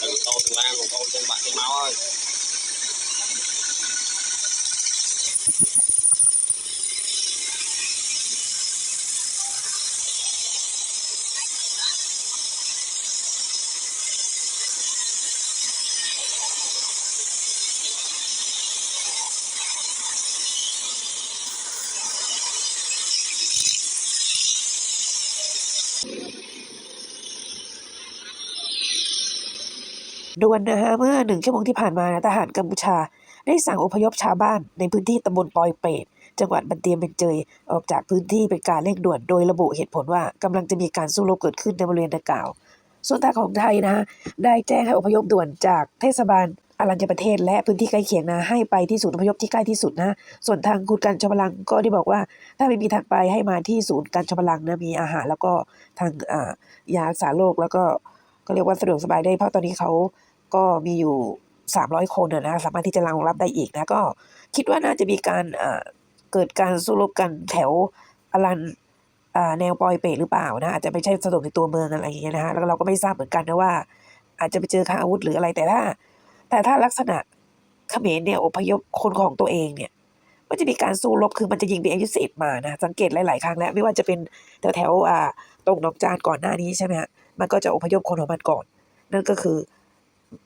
từ tô từ lan một con trên bạc trên máu ơi. ด่วนนะฮะเมื่อหนึ่งชั่วโมงที่ผ่านมาทหารกัมพูชา ได้สั่งอพยพชาวบ้านในพื้นที่ตำบลปอยเปตจังหวัดบันเตียมเป็นเจยออกจากพื้นที่เป็นการเร่งด่วนโดยระบุเหตุผลว่ากำลังจะมีการสู้รบเกิดขึ้นในบริเวณดังกล่าว ส่วนทางของไทยนะได้แจ้งให้อพยพด่วนจากเทศบาลอารัญญประเทศและพื้นที่ใกล้เคียงนะให้ไปที่ศูนย์อพยพที่ใกล้ที่สุดนะ ส่วนทางคุณการชมลังก็ได้บอกว่า ถ้าไม่มีทางไปให้มาที่ศูนย์การชมลังนะมีอาหารแล้วก็ทางอ่ายารักษาโรคแล้วก็ ก็เรียกว่าสะดวกสบายได้ เพราะตอนนี้เขาก็มีอยู่ 300 คนนะนะสามารถที่จะรองรับได้อีกนะก็คิดว่าน่าจะมีการเอ่อเกิดการสู้รบกันแถวอลันอ่าแนวปอยเปหรือเปล่านะอาจจะไม่ใช่สะดวกในตัวเมืองอะไรอย่างเงี้ยนะฮะแล้วเราก็ไม่ทราบเหมือนกันนะว่า อาจจะไปเจอค้าอาวุธหรืออะไรแต่ถ้า แต่ถ้าลักษณะเขมรเนี่ยอพยพคนของตัวเองเนี่ยมันจะมีการสู้รบคือมันจะยิงเป็นอายุสิบมานะสังเกตหลาย ๆ ครั้งแล้ว ไม่ว่าจะเป็นแถวแถวอ่าตรงหนองจานก่อนหน้านี้ใช่ไหมฮะ มันก็จะอพยพคนของมันก่อน นั่นก็คือ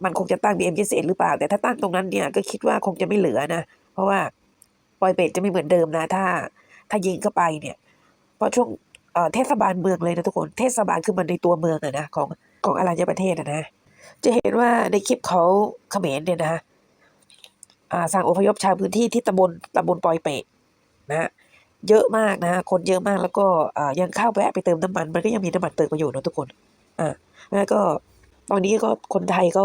มันคงจะตั้ง BM พิเศษหรือเปล่า แต่ถ้าตั้งตรงนั้นเนี่ยก็คิดว่าคงจะไม่เหลือนะ เพราะว่าปอยเปตจะไม่เหมือนเดิมนะ ถ้า ถ้ายิงเข้าไปเนี่ย เพราะช่วงเอ่อเทศบาลเมืองเลยนะทุกคน เทศบาลคือมันในตัวเมืองอะนะของของอารัญญประเทศอะนะ จะเห็นว่าในคลิปเขาเขมรเนี่ยนะอ่าสั่งอพยพชาวพื้นที่ที่ตำบลตำบลปอยเปตนะเยอะมากนะ คนเยอะมากแล้วก็อ่ายังเข้าแวะไปเติมน้ำมัน มันก็ยังมีน้ำมันเติมมาอยู่นะทุกคน อ่าแล้วก็ตอนนี้ก็คนไทยก็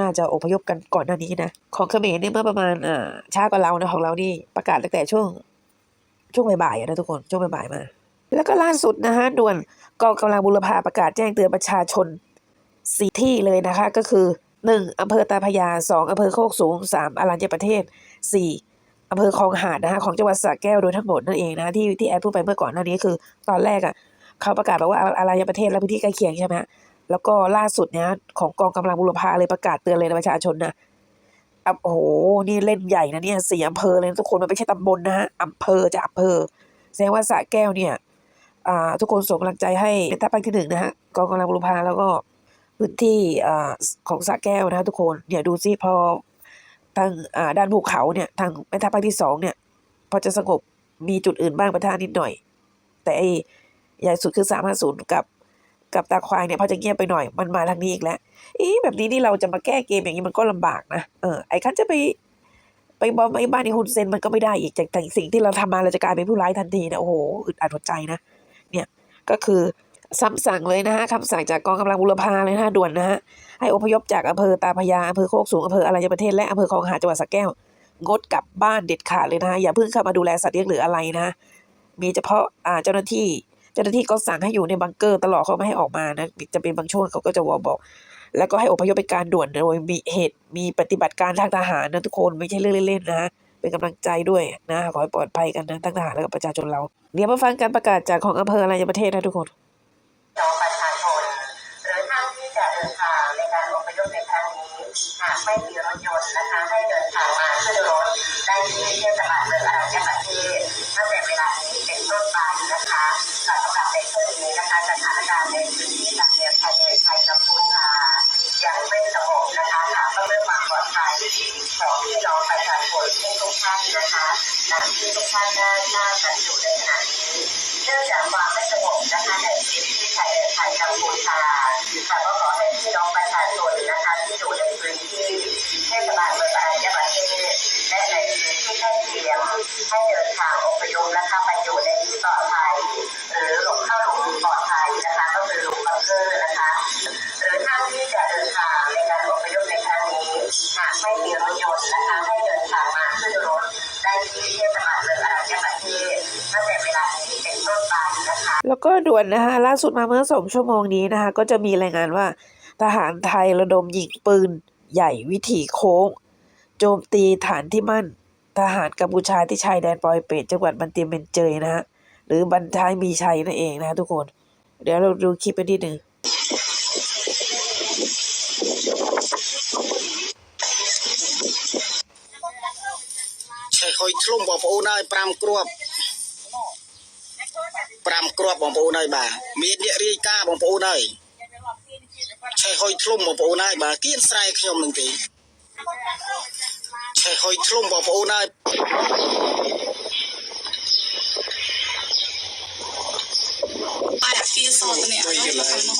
น่าจะอพยพกันก่อนหน้านี้นะของเขมรเนี่ยเมื่อประมาณอ่าช้ากว่าเรานะของเรานี่ประกาศตั้งแต่ช่วง ช่วงบ่ายๆอะนะทุกคนช่วงบ่ายๆมา แล้วก็ล่าสุดนะฮะด่วนกองกำลังบุรพาประกาศแจ้งเตือนประชาชนสี่ที่เลยนะคะ ก็คือหนึ่งอำเภอตาพยาสองอำเภอโคกสูงสามอรัญญประเทศสี่อำเภอคลองหาดนะฮะของจังหวัดสระแก้วโดยทั้งหมดนั่นเองนะที่ที่แอดพูดไปเมื่อก่อนหน้านี้คือ ตอนแรกอะ เขาประกาศบอกว่าอรัญญประเทศและพื้นที่ใกล้เคียงใช่ไหมแล้วก็ล่าสุดเนี่ยของกองกำลังบุรพาเลยประกาศเตือนเลยนะประชาชนนะโอ้โห นี่เล่นใหญ่นะเนี่ยสี่อำเภอเลยทุกคนมันไม่ใช่ตำบลนะฮะอำเภอจะอำเภอ แสดงว่าสระแก้วเนี่ยอ่าทุกคนส่งกำลังใจให้เป็นทัพภาคที่หนึ่งนะฮะกองกำลังบุรพาแล้วก็พื้นที่อ่าของสระแก้วนะะทุกคนเนี่ยดูซิพอทางอ่าด้านภูเขาเนี่ยทางแม่ทัพภาคที่สองเนี่ยพอจะสงบมีจุดอื่นบ้างประทานนิดหน่อย แต่ไอ ใหญ่สุดคือสามห้าศูนย์กับ กับตาควายเนี่ยพอจะเงียบไปหน่อยมันมาทางนี้อีกแล้วอีแบบนี้นี่เราจะมาแก้เกมอย่างนี้มันก็ลำบากนะเออไอ้คันจะไปไปบอมไอ้บ้านในฮุนเซนมันก็ไม่ได้อีกจากแต่สิ่งที่เราทำมาเราจะกลายเป็นผู้ร้ายทันทีนะโอ้โหอึดอัดหัวใจนะเนี่ยก็คือซ้ำสั่งเลยนะฮะคำสั่งจากกองกำลังบุรพาเลยนะฮะด่วนนะฮะให้อพยพจากอำเภอตาพยาอำเภอโคกสูงอำเภออรัญญประเทศและอำเภอคลองหาจังหวัดสระแก้ว งดกลับบ้านเด็ดขาดเลยนะฮะอย่าเพิ่งเข้ามาดูแลสัตว์เลี้ยงหรืออะไรนะ มีเฉพาะอ่าเจ้าหน้าที่ จ้าหน้าที่ก็สั่งให้อยู่ในบังเกอร์ตลอดเขาไม่ให้ออกมานะจะเป็นบางช่วงเขาก็จะวอบอก แล้วก็ให้อพยพเป็นการด่วนโดยมีเหตุมีปฏิบัติการทางทหารนะทุกคนไม่ใช่เรื่องเล่นๆนะเป็นกำลังใจด้วยนะขอให้ปลอดภัยกันนะทั้งทหารและกับประชาชนเราเดี๋ยวมาฟังการประกาศจากของอำเภออะไรในประเทศนะทุกคนประชาชนหรือท่านที่จะเดินทางในการอพยพในครั้งนี้หากไม่มีรถยนต์นะคะให้เดินทางมาขึ้นรถได้ที่เทศบาลเมืองอรัญญประเทศ เพื่อความปลอดภัยของพี่น้องประชาชนทุกท่านนะคะหลังที่ทุกท่านได้ทราบกันอยู่ในขณะนี้เนื่องจากความไม่สงบนะคะในพื้นที่ชายแดนไทยกัมพูชาค่ะก็ขอให้พี่น้องประชาชนนะคะที่อยู่ในพื้นที่ ก็ด่วนนะคะล่าสุดมาเมื่อสองชั่วโมงนี้นะคะ ก็จะมีรายงานว่า ทหารไทยระดมยิงปืน ใหญ่วิถีโค้ง โจมตีฐานที่มั่น ทหารกัมพูชาที่ชายแดนปลอยเป็ดจังหวัดบันเตียเมนเจยนะฮะหรือบันทายมีชัยนั่นเองนะทุกคน เดี๋ยวเราดูคลิปไปนิดหนึ่งใช่คอยทุ่มบอกโอ้ได้ปรามกรวบ 5គ្រាប់បងប្អូនហើយបាទមានអ្នករាយការណ៍បងប្អូនហើយឆេះហុយធ្លុំបងប្អូនហើយបាទគៀនស្រែខ្ញុំនឹងទេឆេះហុយធ្លុំបងប្អូនហើយបាយអាគារសតនេះអត់ទៅខាងនោះ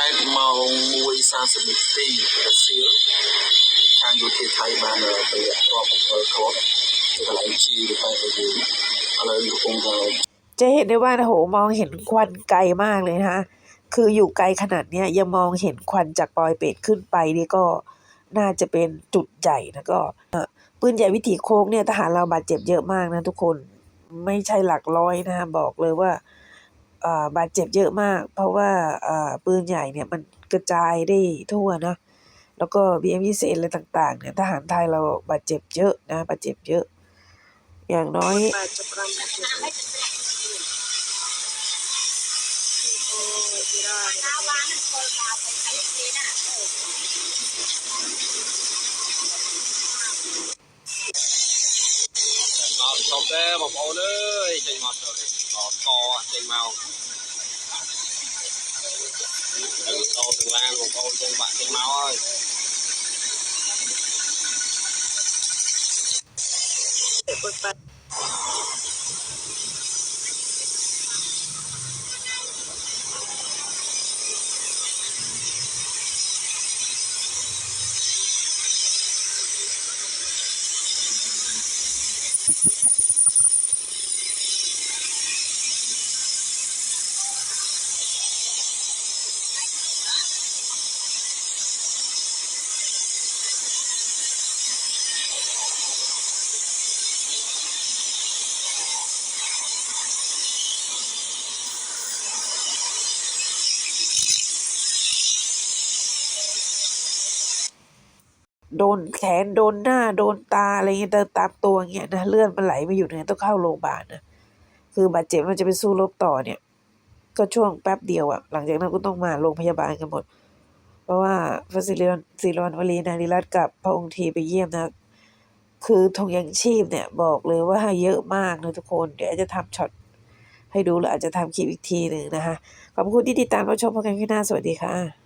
តែម៉ោង1:30នាទីរសៀលខាងយោធាថៃបានទៅរាប់7គ្រាប់ទៅកន្លែងជីទៅតែទៅយើង เรอยู่คงเราจะเห็นได้ว่านะโหมองเห็นควันไกลมากเลยนะคืออยู่ไกลขนาดเนี้ยยังมองเห็นควันจากปลอยเป็ดขึ้นไปนี่ก็น่าจะเป็นจุดใหญ่นะก็ปืนใหญ่วิถีโค้งเนี่ยทหารเราบาดเจ็บเยอะมากนะทุกคนไม่ใช่หลักร้อยนะบอกเลยว่าบาดเจ็บเยอะมาก เพราะว่าปืนใหญ่เนี่ยมันกระจายได้ทั่วนะแล้วก็ BM21 อะไรต่างๆเนี่ยทหารไทยเราบาดเจ็บเยอะนะบาดเจ็บเยอะ อย่างน้อย Còn korban. โดนแขนโดนหน้าโดนตาอะไรเงี้ยเดินตามตัวเงี้ยนะเลือดมันไหลไม่อยู่เนี่ยต้องเข้าโรงพยาบาลนะคือบาดเจ็บมันจะไปสู้รบต่อเนี่ย ก็ช่วงแป๊บเดียวอะหลังจากนั้นก็ต้องมาโรงพยาบาลกันหมด เพราะว่าฟสิริวัลศิริวัณวลีนาริรัตกับพระองค์ทีไปเยี่ยมนะคือธงยังชีพเนี่ยบอกเลยว่าเยอะมากนะทุกคน เดี๋ยวอาจจะทำช็อตให้ดูหรืออาจจะทำคลิปอีกทีหนึ่งนะคะขอบคุณที่ติดตามรับชมพบกันที่หน้าสวัสดีค่ะ